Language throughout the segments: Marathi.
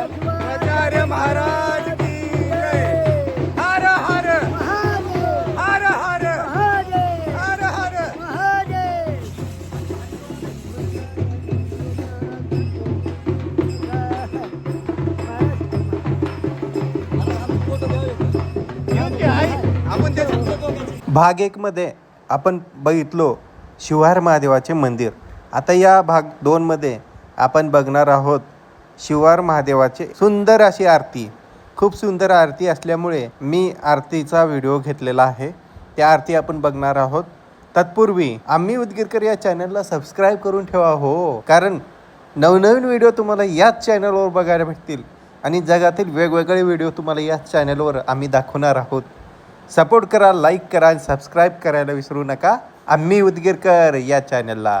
आचार्य महाराज की हर हर। हर हर। हर हर। भाग एकमध्ये आपण बघितलो शिवहार महादेवाचे मंदिर. आता या भाग दोनमध्ये आपण बघणार आहोत शिवार महादेवाचे सुंदर अशी आरती. खूप सुंदर आरती असल्यामुळे मी आरतीचा व्हिडिओ घेतलेला आहे. त्या आरती आपण बघणार आहोत. तत्पूर्वी आम्ही उदगीरकर या चॅनलला सबस्क्राईब करून ठेवा हो. कारण नवनवीन व्हिडिओ तुम्हाला याच चॅनलवर बघायला भेटतील आणि जगातील वेगवेगळे व्हिडिओ तुम्हाला याच चॅनलवर आम्ही दाखवणार आहोत. सपोर्ट करा लाईक करा आणि सबस्क्राईब करायला विसरू नका. आम्ही उदगीरकर या चॅनलला.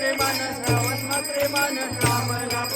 प्रेमान श्रावण प्रेमान श्रावण